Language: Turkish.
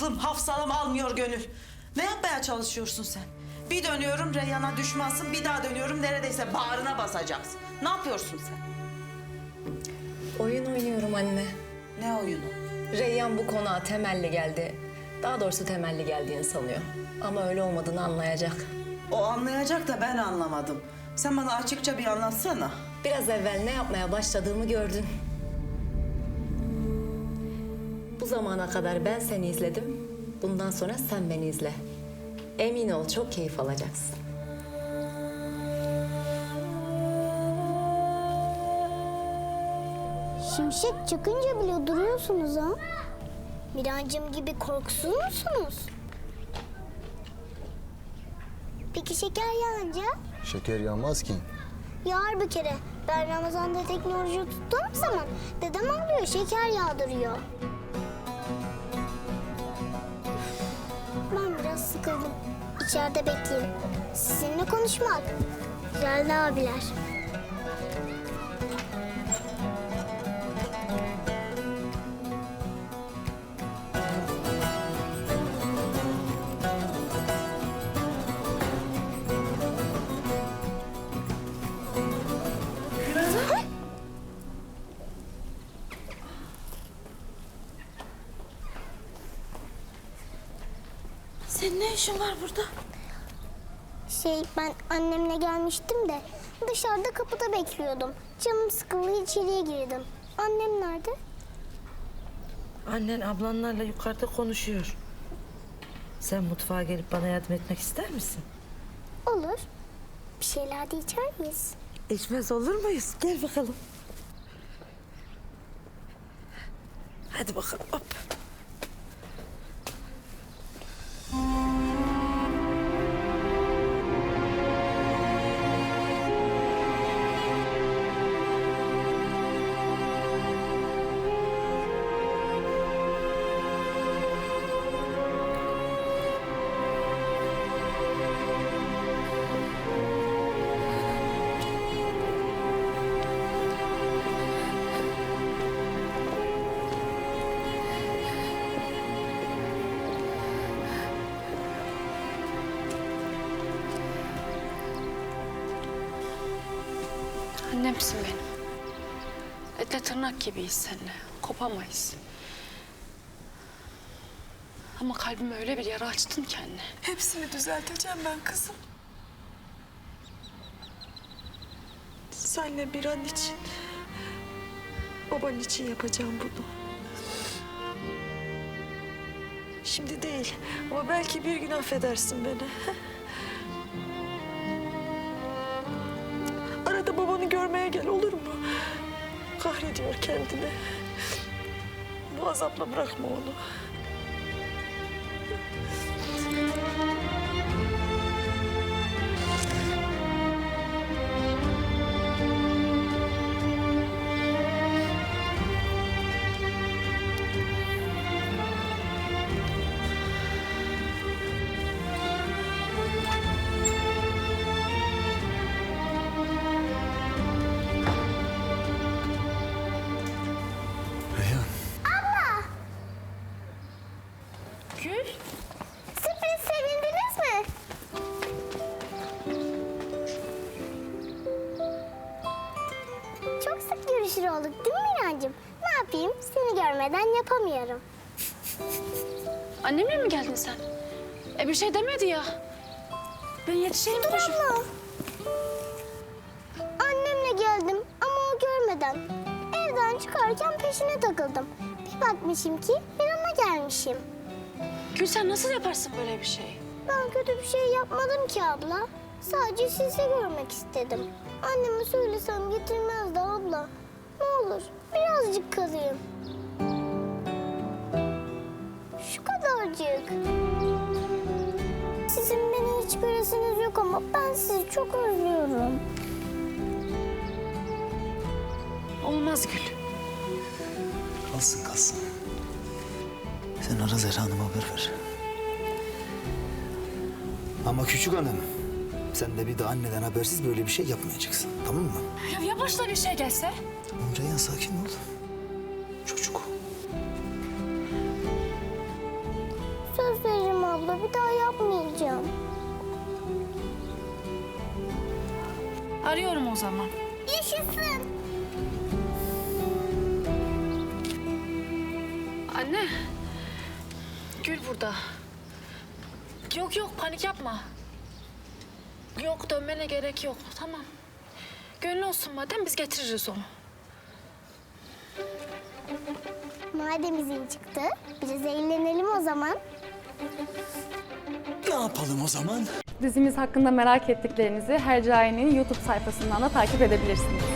Aklım hafsalam almıyor gönül. Ne yapmaya çalışıyorsun sen? Bir dönüyorum Reyhan'a düşmansın, bir daha dönüyorum neredeyse bağrına basacaksın. Ne yapıyorsun sen? Oyun oynuyorum anne. Ne oyunu? Reyyan bu konağa temelli geldi. Daha doğrusu temelli geldiğini sanıyor. Ama öyle olmadığını anlayacak. O anlayacak da ben anlamadım. Sen bana açıkça bir anlatsana. Biraz evvel ne yapmaya başladığımı gördün. Bu zamana kadar ben seni izledim. Bundan sonra sen beni izle. Emin ol çok keyif alacaksın. Şimşek çakınca bile duruyorsunuz ha. Mirancım gibi korkusuz musunuz? Peki şeker yağınca? Şeker yağmaz ki. Yağar bir kere. Ben Ramazan'da teknoloji tuttuğum zaman dedem alıyor şeker yağdırıyor. Sıkıldım. İçeride bekleyeyim. Sizinle konuşmak. Geldi abiler. Senin ne işin var burada? Şey ben annemle gelmiştim de dışarıda kapıda bekliyordum. Canım sıkıldı içeriye girdim. Annem nerede? Annen ablanlarla yukarıda konuşuyor. Sen mutfağa gelip bana yardım etmek ister misin? Olur. Bir şeyler de içer miyiz? İçmez olur muyuz? Gel bakalım. Hadi bakalım hop. Annemsin benim. Etle tırnak gibiyiz seninle. Kopamayız. Ama kalbime öyle bir yara açtın ki anne. Hepsini düzelteceğim ben kızım. Senle bir an için, baban için yapacağım bunu. Şimdi değil ama belki bir gün affedersin beni. Babanı görmeye gel olur mu? Kahrediyor kendini. Bu azapla bırakma onu. Görüşür olduk değil mi Mirancığım? Ne yapayım? Seni görmeden yapamıyorum. Annemle mi geldin sen? E bir şey demedi ya. Ben yetişeyim Dur koşup. abla. Annemle geldim ama o görmeden. Evden çıkarken peşine takıldım. Bir bakmışım ki yanına gelmişim. Gül sen nasıl yaparsın böyle bir şey? Ben kötü bir şey yapmadım ki abla. Sadece sizi görmek istedim. Anneme söylesem getirmezdi abla. Olur birazcık kalayım. Şu kadarcık. Sizin beni hiç göresiniz yok ama ben sizi çok özlüyorum. Olmaz Gül. Kalsın kalsın. Sen ara Zehra Hanım'a haber ver. Ama küçük hanım. Sen de bir de anneden habersiz böyle bir şey yapmayacaksın. Tamam mı? Ya, ya başına bir şey gelse? Tamam Reyhan sakin ol. Çocuk. Söz veririm abla bir daha yapmayacağım. Arıyorum o zaman. Yaşasın. Anne. Gül burada. Yok yok panik yapma. Yok dönmene gerek yok. Tamam. Gönlü olsun madem biz getiririz onu. Madem izin çıktı biraz eğlenelim o zaman. Ne yapalım o zaman? Dizimiz hakkında merak ettiklerinizi Hercai'nin YouTube sayfasından da takip edebilirsiniz.